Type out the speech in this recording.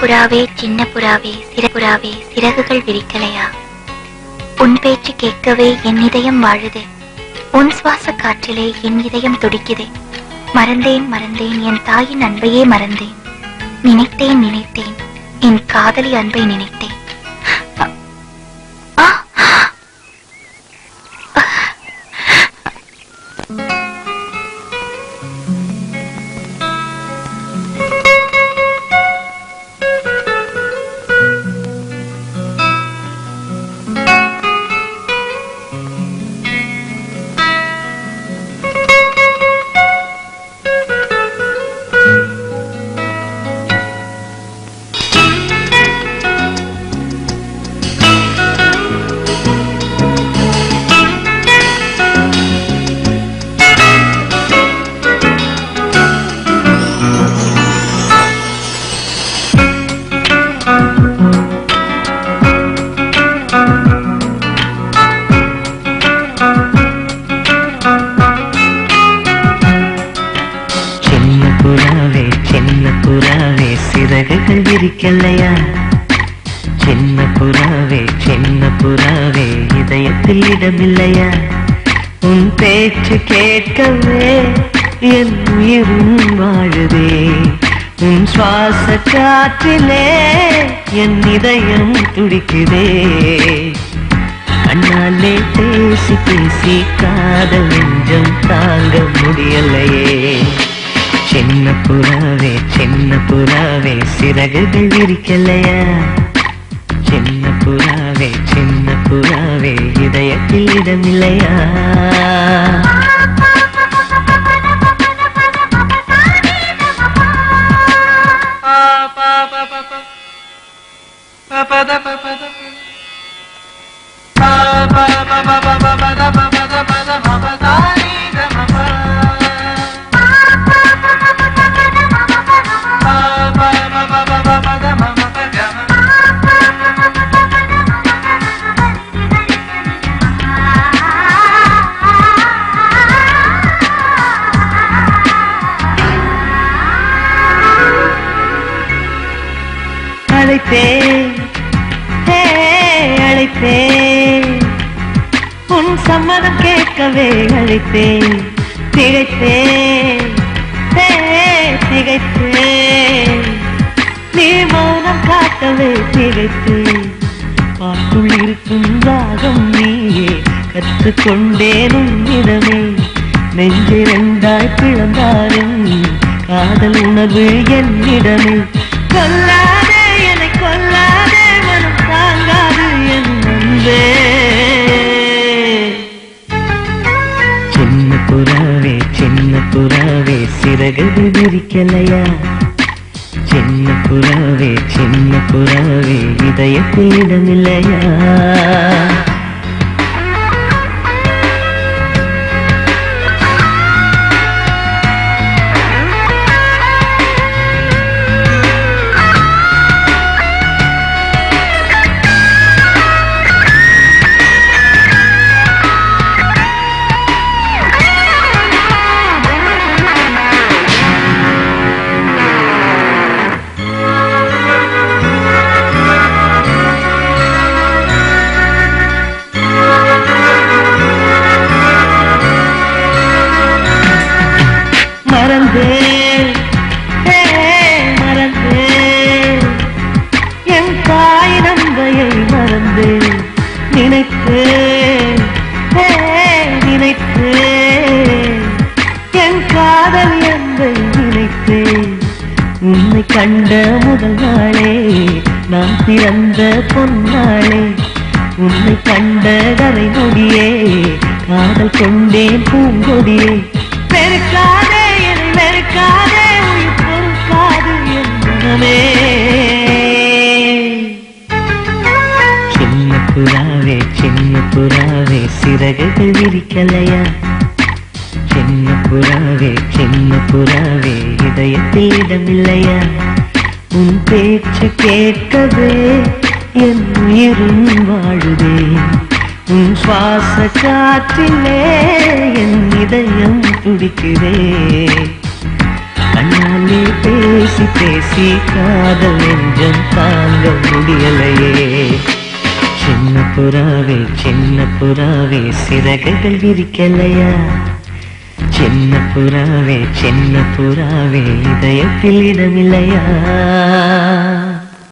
புறாவே சின்ன புறாவே சிறப்புறாவே சிறகுகள் விரிக்கலையா? உன் பேச்சு கேட்கவே என் இதயம் வாழுது. உன் சுவாச காற்றிலே என் இதயம் துடிக்குது. மறந்தேன் மறந்தேன் என் தாயின் அன்பையே மறந்தேன். நினைத்தேன் நினைத்தேன். என் காதலி அன்பை நினைத்தேன். புறாவே சின்ன புறாவே சிறகுகள் விரிக்கலையா? சின்ன புறாவே சின்ன புறாவே இதயத்தில் இடமில்லையா? உன் பேச்சு கேட்கவே என் உயிரும் வாழுதே. உன் சுவாச காற்றிலே என் இதயம் துடிக்குதே. கண்ணாலே பேசி பேசி காதல் நெஞ்சம் தாங்க முடியலையே. சின்ன புறாவே சின்ன புறாவே சிறகுகள் விரிக்கலையா சின்ன புறாவே சின்ன புறாவே இதயத்தில் இடமில்லையா அழைத்தேன் உன் சம்மதம் கேட்கவே அழைத்தேன். திகைத்தேன். திகைத்தேன். நீ மௌனம் காட்டவே திகைத்தேன். பாட்டுள் இருக்கும் ராகம் நீயே கற்றுக்கொண்டேன் உன்னிடமே நெஞ்சிரண்டாய் பிழந்தாலும் காதல் உணர்வு என்னிடமே. கொல்லாதே என்னை கொல்லாதே மனம் தாங்காது என் அன்பே. புறாவே சிறகு விரிக்கலையா? சின்ன புறாவே சின்ன புறாவே இதயத்தில் இடமில்லையா? உன்னை கண்ட முதல் நாளே நான் பிறந்த பொன்னாளே. உன்னை கண்ட கரை நொடியே காதல் கொண்டேன் பூங்கொடியே. பெருக்காதே என்னை வெறுக்காதே உயிர் பொறுக்காது என் மனமே. சின்ன புறாவே சின்ன புறாவே சிறகுகள் விரிக்கலையா? புறாவே சின்ன புறாவே இதயத்தில் இடமில்லையா? உன் பேச்சு கேட்கவே என் உயிரும் வாழுதே உன் சுவாச காற்றிலே என் இதயம் துடிக்குதே. கண்ணாலே பேசி பேசி காதல் நெஞ்சம் தாங்க முடியலையே. சின்ன புறாவே சின்ன புறாவே சிறகுகள் விரிக்கலையா? சின்ன புறாவே சின்ன புறாவே இதயத்தில் இடமில்லையா?